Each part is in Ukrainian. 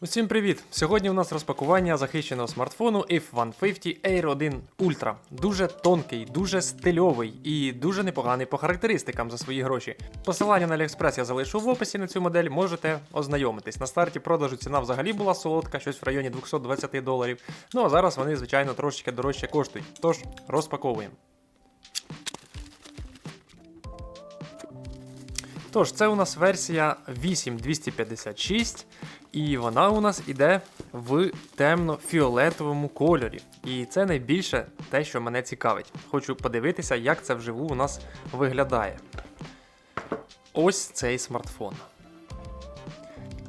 Усім привіт! Сьогодні у нас розпакування захищеного смартфону F150 Air 1 Ultra. Дуже тонкий, дуже стильовий і дуже непоганий по характеристикам за свої гроші. Посилання на AliExpress я залишу в описі на цю модель, можете ознайомитись. На старті продажу ціна взагалі була солодка, щось в районі 220 доларів. Ну а зараз вони, звичайно, трошечки дорожче коштують. Тож розпаковуємо. Тож, це у нас версія 8256, і вона у нас іде в темно-фіолетовому кольорі. І це найбільше те, що мене цікавить. Хочу подивитися, як це вживу у нас виглядає. Ось цей смартфон.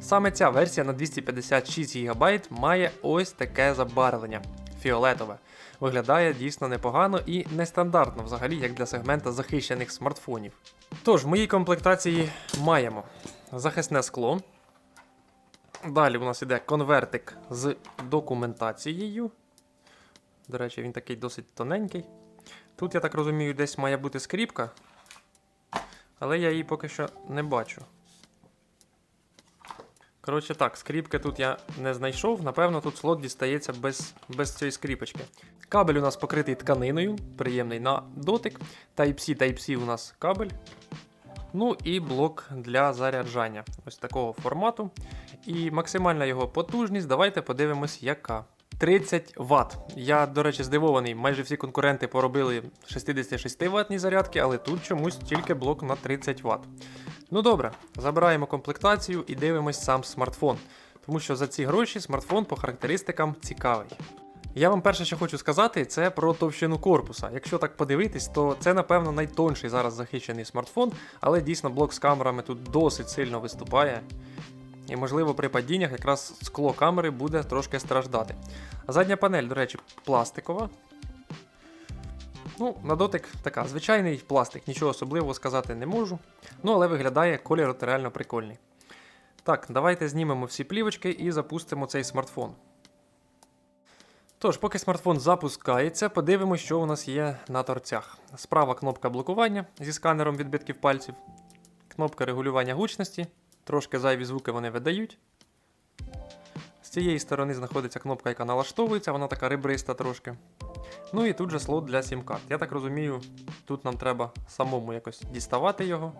Саме ця версія на 256 ГБ має ось таке забарвлення фіолетове. Виглядає дійсно непогано і нестандартно взагалі, як для сегмента захищених смартфонів. Тож, в моїй комплектації маємо захисне скло. Далі у нас іде конвертик з документацією. До речі, він такий досить тоненький. Тут, я так розумію, десь має бути скріпка, але я її поки що не бачу. Коротше так, скріпки тут я не знайшов. Напевно, тут слот дістається без, без цієї скріпочки. Кабель у нас покритий тканиною, приємний на дотик. Type-C, Type-C у нас кабель. Ну і блок для заряджання. Ось такого формату. І максимальна його потужність. Давайте подивимось, яка. 30 Вт. Я, до речі, здивований. Майже всі конкуренти поробили 66 ватні зарядки, але тут чомусь тільки блок на 30 Вт. Ну добре, забираємо комплектацію і дивимось сам смартфон. Тому що за ці гроші смартфон по характеристикам цікавий. Я вам перше, що хочу сказати, це про товщину корпуса. Якщо так подивитись, то це, напевно, найтонший зараз захищений смартфон, але дійсно блок з камерами тут досить сильно виступає. І, можливо, при падіннях якраз скло камери буде трошки страждати. Задня панель, до речі, пластикова. Ну, на дотик така, звичайний пластик, нічого особливого сказати не можу. Ну, але виглядає колір реально прикольний. Так, давайте знімемо всі плівочки і запустимо цей смартфон. Тож, поки смартфон запускається, подивимося, що у нас є на торцях. Справа кнопка блокування зі сканером відбитків пальців, кнопка регулювання гучності, трошки зайві звуки вони видають. З цієї сторони знаходиться кнопка, яка налаштовується, вона така ребриста трошки. Ну і тут же слот для сім-карт. Я так розумію, тут нам треба самому якось діставати його.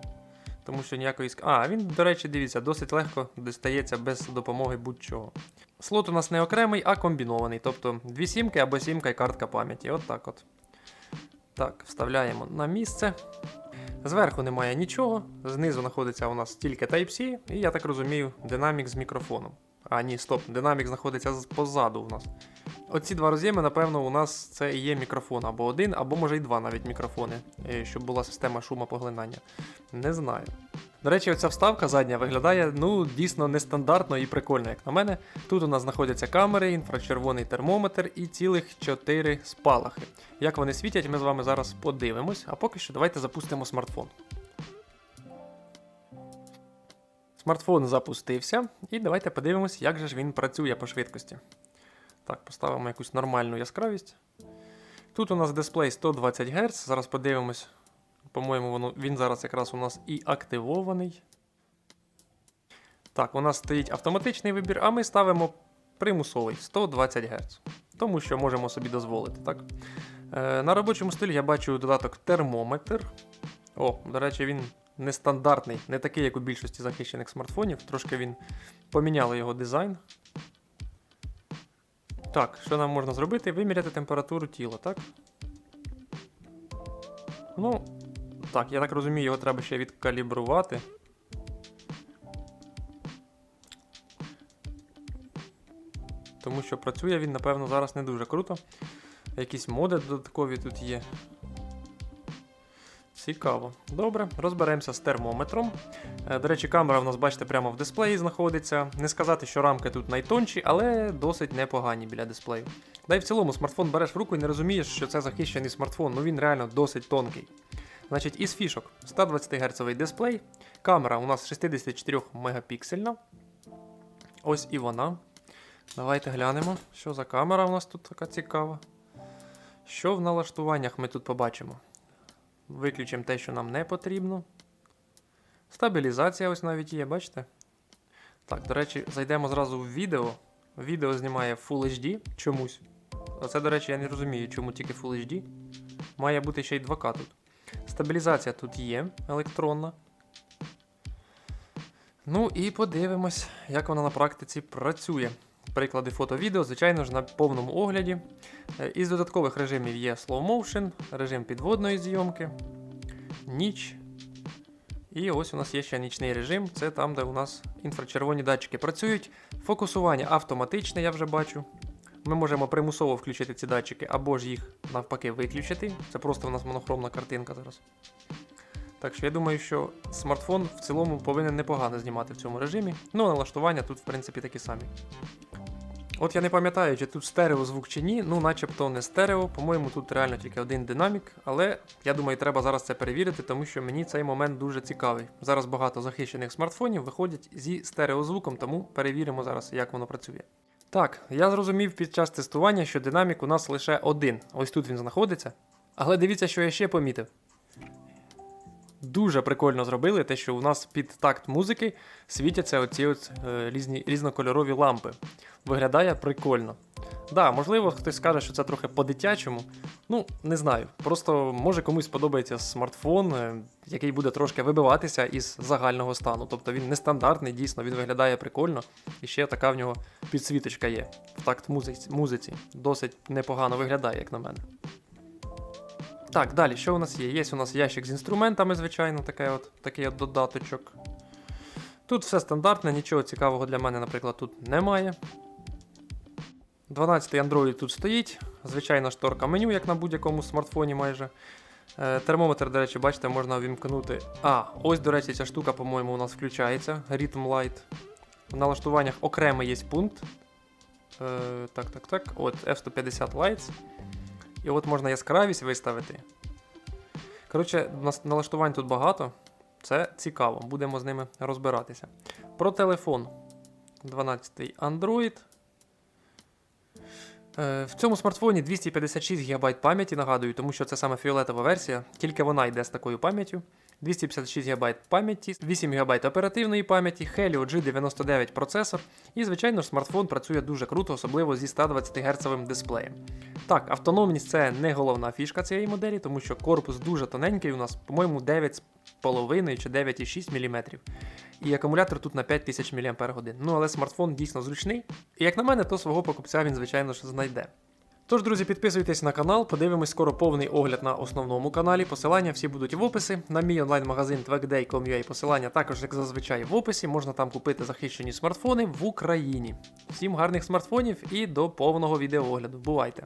Тому що ніякої А, він, до речі, дивіться, досить легко дістається без допомоги будь-чого. Слот у нас не окремий, а комбінований. Тобто дві сімки або сімка і картка пам'яті. От так от. Так, вставляємо на місце. Зверху немає нічого, знизу знаходиться у нас тільки Type-C, і я так розумію, динамік з мікрофоном. А, ні, стоп, динамік знаходиться позаду у нас. Оці два роз'єми, напевно, у нас це і є мікрофон або один, або може і два навіть мікрофони, е, щоб була система шумопоглинання. Не знаю. До речі, оця вставка задня виглядає ну дійсно нестандартно і прикольно, як на мене. Тут у нас знаходяться камери, інфрачервоний термометр і цілих 4 спалахи. Як вони світять, ми з вами зараз подивимось. А поки що давайте запустимо смартфон. Смартфон запустився, і давайте подивимось, як же ж він працює по швидкості. Так, поставимо якусь нормальну яскравість. Тут у нас дисплей 120 Гц. Зараз подивимось. По-моєму, він зараз якраз у нас і активований. Так, у нас стоїть автоматичний вибір, а ми ставимо примусовий 120 Гц. Тому що можемо собі дозволити. так? Е, на робочому стилі я бачу додаток термометр. О, до речі, він нестандартний, не такий, як у більшості захищених смартфонів. Трошки він поміняли його дизайн. Так, що нам можна зробити? Виміряти температуру тіла, так? Ну, так, я так розумію, його треба ще відкалібрувати. Тому що працює він, напевно, зараз не дуже круто. Якісь моди додаткові тут є. Цікаво. Добре, розберемося з термометром. Е, До речі, камера в нас, бачите, прямо в дисплеї знаходиться. Не сказати, що рамки тут найтонші, але досить непогані біля дисплею. Да й в цілому смартфон береш в руку і не розумієш, що це захищений смартфон, ну він реально досить тонкий. Значить, із фішок 120 Гц дисплей. Камера у нас 64 мегапіксельна. Ось і вона. Давайте глянемо, що за камера у нас тут така цікава. Що в налаштуваннях ми тут побачимо? Виключимо те, що нам не потрібно. Стабілізація ось навіть є, бачите? Так, до речі, зайдемо зразу в відео. Відео знімає Full HD чомусь. Оце, до речі, я не розумію, чому тільки Full HD. Має бути ще й 2К тут. Стабілізація тут є електронна. Ну і подивимось, як вона на практиці працює. Приклади фото-відео, звичайно ж, на повному огляді. Е, Із додаткових режимів є slow motion, режим підводної зйомки, ніч. І ось у нас є ще нічний режим, це там, де у нас інфрачервоні датчики працюють. Фокусування автоматичне, я вже бачу. Ми можемо примусово включити ці датчики або ж їх навпаки виключити. Це просто у нас монохромна картинка зараз. Так що я думаю, що смартфон в цілому повинен непогано знімати в цьому режимі. Ну, налаштування тут, в принципі, такі самі. От я не пам'ятаю, чи тут стерео звук чи ні, ну начебто не стерео, по-моєму, тут реально тільки один динамік, але я думаю, треба зараз це перевірити, тому що мені цей момент дуже цікавий. Зараз багато захищених смартфонів виходять зі стереозвуком, тому перевіримо зараз, як воно працює. Так, я зрозумів під час тестування, що динамік у нас лише один. Ось тут він знаходиться. Але дивіться, що я ще помітив. Дуже прикольно зробили те, що у нас під такт музики світяться оці от, е, різні, різнокольорові лампи. Виглядає прикольно. Да, можливо, хтось скаже, що це трохи по-дитячому. Ну, не знаю. Просто може комусь сподобається смартфон, е, який буде трошки вибиватися із загального стану. Тобто він нестандартний, дійсно, він виглядає прикольно. І ще така в нього підсвіточка є в такт музиці. Досить непогано виглядає, як на мене. Так, далі, що у нас є? Є у нас ящик з інструментами, звичайно, такий от, такий от додаточок. Тут все стандартне, нічого цікавого для мене, наприклад, тут немає. 12-й Android тут стоїть. Звичайна шторка меню, як на будь-якому смартфоні майже. Е, термометр, до речі, бачите, можна увімкнути. А, ось, до речі, ця штука, по-моєму, у нас включається. Rhythm Light. В налаштуваннях окремий є пункт. Е, так, так, так. От F150 Lights. І от можна яскравість виставити. Коротше, налаштувань тут багато. Це цікаво, будемо з ними розбиратися. Про телефон. 12 Android. Е, В цьому смартфоні 256 ГБ пам'яті, нагадую, тому що це саме фіолетова версія, тільки вона йде з такою пам'яттю. 256 ГБ пам'яті, 8 ГБ оперативної пам'яті, Helio G99 процесор. І, звичайно ж, смартфон працює дуже круто, особливо зі 120 Гц дисплеєм. Так, автономність це не головна фішка цієї моделі, тому що корпус дуже тоненький, у нас, по-моєму, 9,5 чи 9,6 мм. І акумулятор тут на 5000 мАч. Ну але смартфон дійсно зручний. І як на мене, то свого покупця він, звичайно ж, знайде. Тож, друзі, підписуйтесь на канал, подивимось скоро повний огляд на основному каналі. Посилання всі будуть в описі. На мій онлайн-магазин twagday.com.ua посилання також, як зазвичай, в описі. Можна там купити захищені смартфони в Україні. Всім гарних смартфонів і до повного відеоогляду. Бувайте!